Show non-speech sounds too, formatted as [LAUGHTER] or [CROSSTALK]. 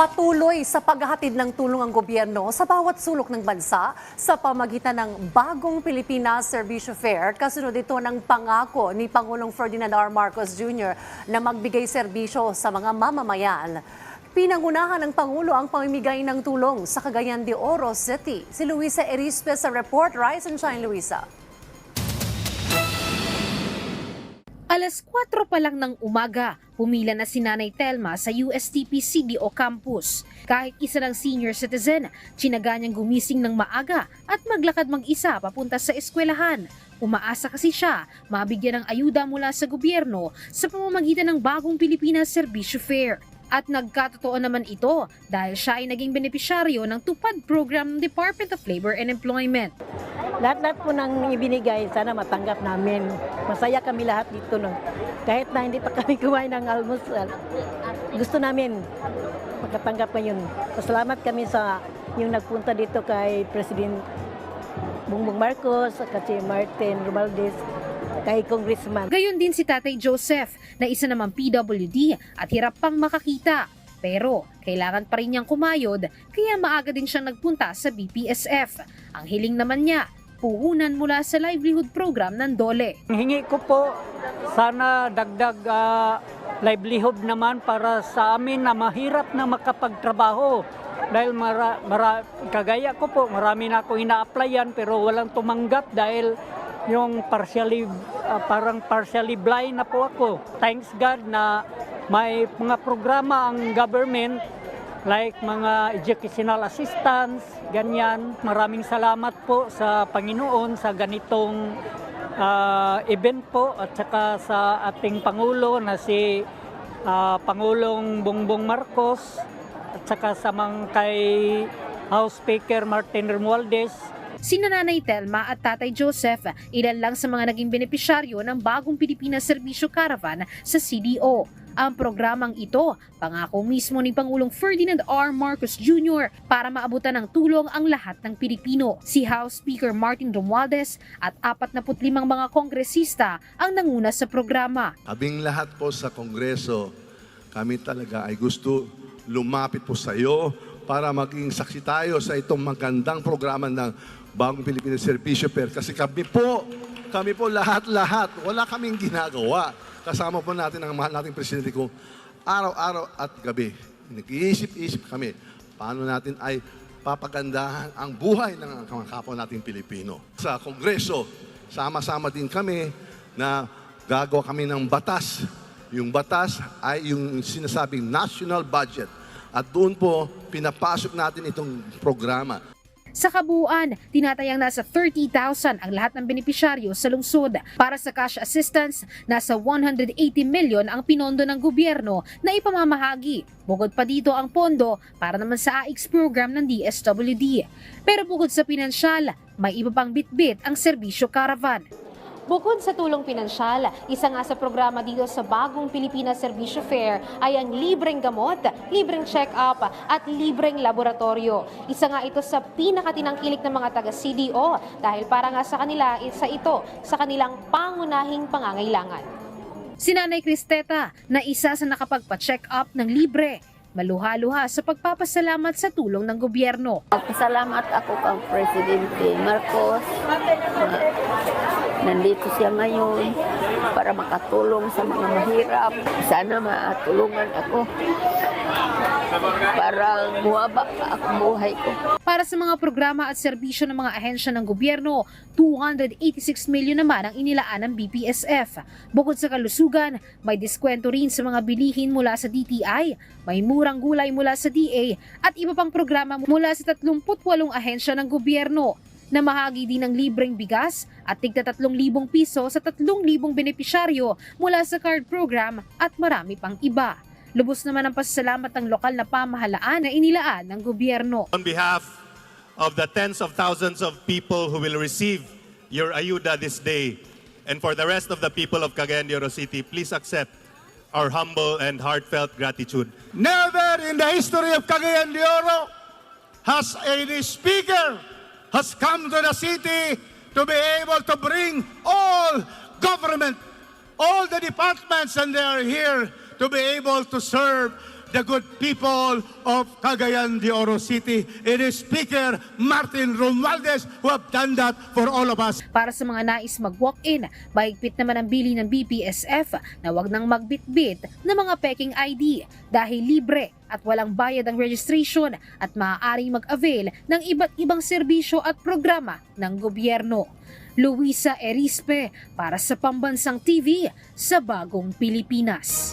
Patuloy sa paghahatid ng tulong ang gobyerno sa bawat sulok ng bansa sa pamagitan ng bagong Pilipinas Servicio Fair. Kasunod ito ng pangako ni Pangulong Ferdinand R. Marcos Jr. na magbigay serbisyo sa mga mamamayan. Pinangunahan ng Pangulo ang pamimigay ng tulong sa Cagayan de Oro City. Si Luisa Erispe sa report. Rise and shine, Luisa. Alas 4 pa lang ng umaga, pumila na si Nanay Telma sa USTP CDO campus. Kahit isa lang senior citizen, tsinaga niyang gumising ng maaga at maglakad mag-isa papunta sa eskwelahan. Umaasa kasi siya mabigyan ng ayuda mula sa gobyerno sa pamamagitan ng bagong Pilipinas Servisyo Fair. At nagkatotoo naman ito dahil siya ay naging benepisyaryo ng tupad program ng Department of Labor and Employment. Lahat-lahat po ng ibinigay, sana matanggap namin. Masaya kami lahat dito. No? Kahit na hindi pa kami [LAUGHS] kumain ng almusal, gusto namin makatanggap ngayon. Pasalamat kami sa yung nagpunta dito kay President Bongbong Marcos, at si Martin Romualdez, kay Congressman. Gayon din si Tatay Joseph na isa namang PWD at hirap pang makakita. Pero kailangan pa rin niyang kumayod kaya maaga din siyang nagpunta sa BPSF. Ang hiling naman niya, puhunan mula sa livelihood program ng DOLE. Hingi ko po, sana dagdag ah, livelihood naman para sa amin na mahirap na makapagtrabaho. Dahil mara, mara, kagaya ko po, marami na ako ina-applyan pero walang tumanggap dahil yung partially, ah, parang partially blind na po ako. Thanks God na may mga programa ang government like mga educational assistance, ganyan. Maraming salamat po sa Panginoon sa ganitong ah, event po at saka sa ating Pangulo na si ah, Pangulong Bongbong Marcos at saka sa mga kay House Speaker Martin Romualdez Sina Nanay Telma at Tatay Joseph, ilan lang sa mga naging benepisyaryo ng bagong Pilipinas Servisyo Caravan sa CDO. Ang programang ito, pangako mismo ni Pangulong Ferdinand R. Marcos Jr. para maabutan ng tulong ang lahat ng Pilipino. Si House Speaker Martin Romualdez at 45 mga kongresista ang nanguna sa programa. Kaming lahat po sa Kongreso, kami talaga ay gusto lumapit po sa iyo para maging saksi tayo sa itong magandang programa ng Bagong Pilipinas Servisyo Fair. Kasi kami po, kami po lahat-lahat, wala kaming ginagawa. Kasama po natin ang mahal nating presidente kung araw-araw at gabi. Nag-iisip-isip kami paano natin ay papagandahan ang buhay ng mga kapwa nating Pilipino. Sa Kongreso, sama-sama din kami na gagawa kami ng batas. Yung batas ay yung sinasabing national budget. At doon po, pinapasok natin itong programa. Sa kabuuan, tinatayang nasa 30,000 ang lahat ng benepisyaryo sa lungsod. Para sa cash assistance, nasa 180 million ang pinondo ng gobyerno na ipamamahagi. Bukod pa dito ang pondo para naman sa AIX program ng DSWD. Pero bukod sa pinansyal, may iba pang bitbit ang serbisyo caravan. Bukod sa tulong pinansyal, isa nga sa programa dito sa bagong Pilipinas Servisyo Fair ay ang libreng gamot, libreng check-up at libreng laboratorio. Isa nga ito sa pinakatinangkilik ng mga taga-CDO dahil para nga sa kanila, isa ito sa kanilang pangunahing pangangailangan. Si Nanay Cristeta na isa sa nakapagpa-check up ng libre. Maluha-luha sa pagpapasalamat sa tulong ng gobyerno. Pasalamat ako kang Presidente Marcos nandito siya ngayon para makatulong sa mga mahirap. Sana matulungan ako para buwaba pa ang buhay ko. Para sa mga programa at serbisyo ng mga ahensya ng gobyerno, 286 milyon naman ang inilaan ng BPSF. Bukod sa kalusugan, may diskwento rin sa mga bilihin mula sa DTI, may murang gulay mula sa DA at iba pang programa mula sa 38 ahensya ng gobyerno. Namahagi din ng libreng bigas at tigta 3,000 piso sa 3,000 benepisyaryo mula sa card program at marami pang iba. Lubos naman ang pasasalamat ng lokal na pamahalaan na inilaan ng gobyerno. On behalf of the tens of thousands of people who will receive your ayuda this day, and for the rest of the people of Cagayan de Oro City, please accept our humble and heartfelt gratitude. Never in the history of Cagayan de Oro has any speaker has come to the city to be able to bring all government, all the departments, and they are here to be able to serve the good people of Cagayan de Oro City. It is Speaker Martin Romualdez who have done that for all of us. Para sa mga nais mag-walk-in, mahigpit naman ang bili ng BPSF na wag nang magbitbit ng mga peking ID dahil libre at walang bayad ang registration at maaaring mag-avail ng iba't ibang serbisyo at programa ng gobyerno. Luisa Erispe para sa Pambansang TV sa Bagong Pilipinas.